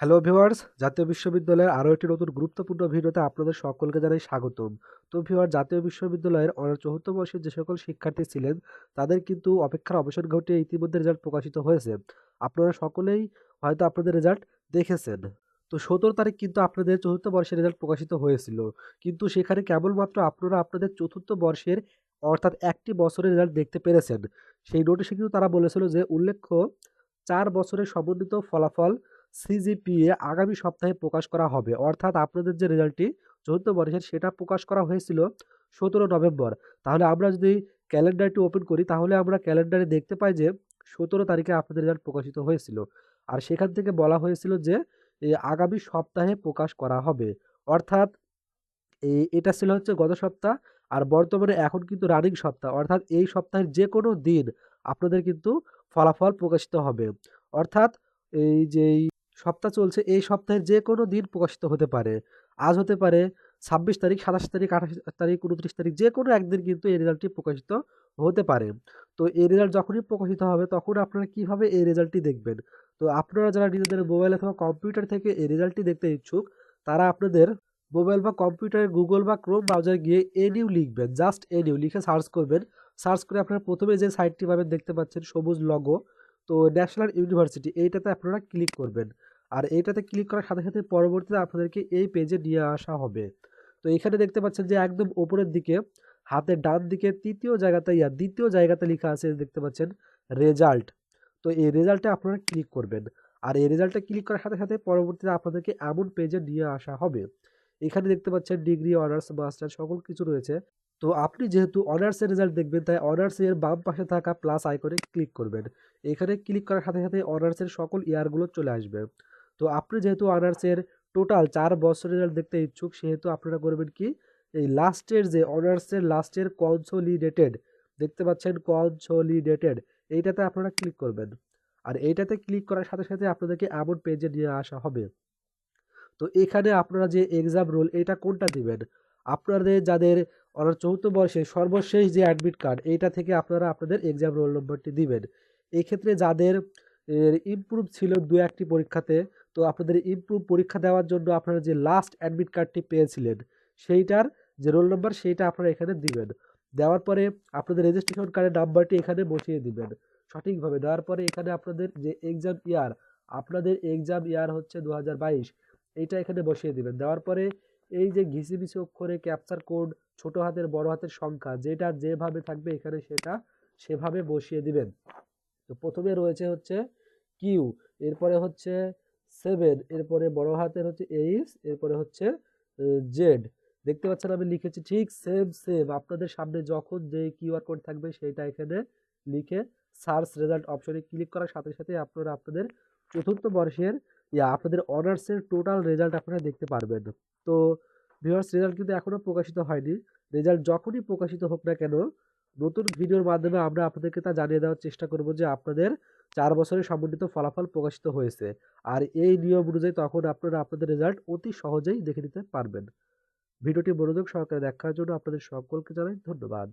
Hello viewers, জাতীয় বিশ্ববিদ্যালয়ের আরও একটি নতুন গুরুত্বপূর্ণ ভিডিওতে আপনাদের সকলকে জানাই স্বাগতম। তো ভিউয়ার জাতীয় বিশ্ববিদ্যালয়ের অনার চতুর্থ বর্ষের যে সকল শিক্ষার্থী ছিলেন, তাদের কিন্তু অপেক্ষার অবসান ঘটিয়ে ইতিমধ্যে রেজাল্ট প্রকাশিত হয়েছে। আপনারা সকলেই হয়তো আপনাদের রেজাল্ট দেখেছেন। তো সতেরো তারিখ কিন্তু আপনাদের চতুর্থ বর্ষের রেজাল্ট প্রকাশিত হয়েছিল। কিন্তু সেখানে কেবলমাত্র আপনারা আপনাদের চতুর্থ বর্ষের, অর্থাৎ একটি বছরের রেজাল্ট দেখতে পেরেছেন। সেই নোটিশে কিন্তু তারা বলেছিল যে, উল্লেখ্য, চার বছরের সমন্বিত ফলাফল সিজিপিএ আগামী সপ্তাহে প্রকাশ করা হবে। অর্থাৎ আপনাদের যে রেজাল্টটি চতুর্থ বর্ষের সেটা প্রকাশ করা হয়েছিল সতেরো নভেম্বর। তাহলে আমরা যদি ক্যালেন্ডারটি ওপেন করি, তাহলে আমরা ক্যালেন্ডারে দেখতে পাই যে সতেরো তারিখে আপনাদের রেজাল্ট প্রকাশিত হয়েছিল। আর সেখান থেকে বলা হয়েছিল যে আগামী সপ্তাহে প্রকাশ করা হবে। অর্থাৎ এটা ছিল হচ্ছে গত সপ্তাহ, আর বর্তমানে এখন কিন্তু রানিং সপ্তাহ। অর্থাৎ এই সপ্তাহের যে কোনো দিন আপনাদের কিন্তু ফলাফল প্রকাশিত হবে। অর্থাৎ এই যে সপ্তাহ চলছে, এই সপ্তাহের যে কোনো দিন প্রকাশিত হতে পারে। আজ হতে পারে ছাব্বিশ তারিখ, সাতাশ তারিখ, আঠাশ তারিখ, উনত্রিশ তারিখ যে কোনো একদিন কিন্তু এই রেজাল্টটি প্রকাশিত হতে পারে। তো এই রেজাল্ট যখনই প্রকাশিত হবে, তখন আপনারা কীভাবে এই রেজাল্টটি দেখবেন? তো আপনারা যারা নিজেদের মোবাইল অথবা কম্পিউটার থেকে এই রেজাল্টটি দেখতে ইচ্ছুক, তারা আপনাদের মোবাইল বা কম্পিউটারে গুগল বা ক্রোম ব্রাউজার গিয়ে এনিউ লিখবেন জাস্ট এনিউ লিখে সার্চ করবেন। সার্চ করে আপনারা প্রথমে যে সাইটটি পাবেন, দেখতে পাচ্ছেন সবুজ লগো তো ন্যাশনাল ইউনিভার্সিটি এইটাতে আপনারা ক্লিক করবেন। আর এইটাতে ক্লিক করার সাথে সাথে পরবর্তীতে আপনাদেরকে এই পেজে নিয়ে আসা হবে। তো এখানে দেখতে পাচ্ছেন যে একদম ওপরের দিকে, হাতের ডান দিকে তৃতীয় জায়গাতে ইয়া, দ্বিতীয় জায়গাতে লেখা আছে দেখতে পাচ্ছেন রেজাল্ট তো এই রেজাল্টে আপনারা ক্লিক করবেন। আর এই রেজাল্টে ক্লিক করার সাথে সাথে পরবর্তীতে আপনাদেরকে এমন পেজে নিয়ে আসা হবে। এখানে দেখতে পাচ্ছেন ডিগ্রি অনার্স মাস্টার সকল কিছু রয়েছে। তো আপনি যেহেতু অনার্সের রেজাল্ট দেখবেন, তাই অনার্সের বাম পাশে থাকা প্লাস আইকনে ক্লিক করবেন। এখানে ক্লিক করার সাথে সাথে অনার্সের সকল ইয়ারগুলো চলে আসবে। তো আপনি যেহেতু অনার্সের টোটাল চার বছরের রেজাল্ট দেখতে ইচ্ছুক, সেহেতু আপনারা করবেন কি? এই লাস্টের যে অনার্সের লাস্টের কনসোলিডেটেড দেখতে পাচ্ছেন কনসোলিডেটেড এইটাতে আপনারা ক্লিক করবেন। আর এইটাতে ক্লিক করার সাথে সাথে আপনাদেরকে এমন পেজে নিয়ে আসা হবে। তো এখানে আপনারা যে এক্সাম রোল এটা কোনটা দিবেন? আপনাদের যাদের অনার চৌদ্দ বয়সে সর্বশেষ যে অ্যাডমিট কার্ড এইটা থেকে আপনারা আপনাদের এক্সাম রোল নম্বরটি দিবেন। এক্ষেত্রে ক্ষেত্রে যাদের ইমপ্রুভ ছিল দু একটি পরীক্ষাতে। তো আপনাদের ইমপ্রুভ পরীক্ষা দেওয়ার জন্য আপনারা যে লাস্ট অ্যাডমিট কার্ডটি পেয়েছিলেন, সেইটার যে রোল নাম্বার সেইটা আপনারা এখানে দিবেন। দেওয়ার পরে আপনাদের রেজিস্ট্রেশন কার্ডের নাম্বারটি এখানে বসিয়ে দিবেন। সঠিকভাবে দেওয়ার পরে এখানে আপনাদের যে এক্সাম ইয়ার আপনাদের এক্সাম ইয়ার হচ্ছে দু হাজার বাইশ। এইটা এখানে বসিয়ে দিবেন। দেওয়ার পরে এই যে ঘিসি বিসি অক্ষরে ক্যাপচার কোড ছোট হাতের, বড় হাতের সংখ্যা, যেটা যেভাবে থাকবে এখানে সেটা সেভাবে বসিয়ে দিবেন। তো প্রথমে রয়েছে হচ্ছে কিউ এরপরে হচ্ছে সেভেন এরপরে বড় হাতের হচ্ছে এইচ এরপরে হচ্ছে জেড দেখতে পাচ্ছেন আমি লিখেছি ঠিক সেম সেম আপনাদের সামনে যখন যে কিউআর কোড থাকবে সেটা এখানে লিখে সার্চ রেজাল্ট অপশনে ক্লিক করার সাথে সাথে আপনারা আপনাদের চতুর্থ বর্ষের, ইয়া, আপনাদের অনার্সের টোটাল রেজাল্ট আপনারা দেখতে পারবেন। তো ভিউয়ার্স রেজাল্ট কিন্তু এখনও প্রকাশিত হয়নি। রেজাল্ট যখনই প্রকাশিত হোক না কেন নতুন ভিডিওর মাধ্যমে আমরা আপনাদেরকে তা জানিয়ে দেওয়ার চেষ্টা করব যে আপনাদের চার বছরের সমন্বিত ফলাফল প্রকাশিত হয়েছে। আর এই নিয়ম অনুযায়ী তখন আপনারা আপনাদের রেজাল্ট অতি সহজেই দেখে নিতে পারবেন। ভিডিওটি মনোযোগ সহকারে দেখার জন্য আপনাদের সকলকে জানাই ধন্যবাদ।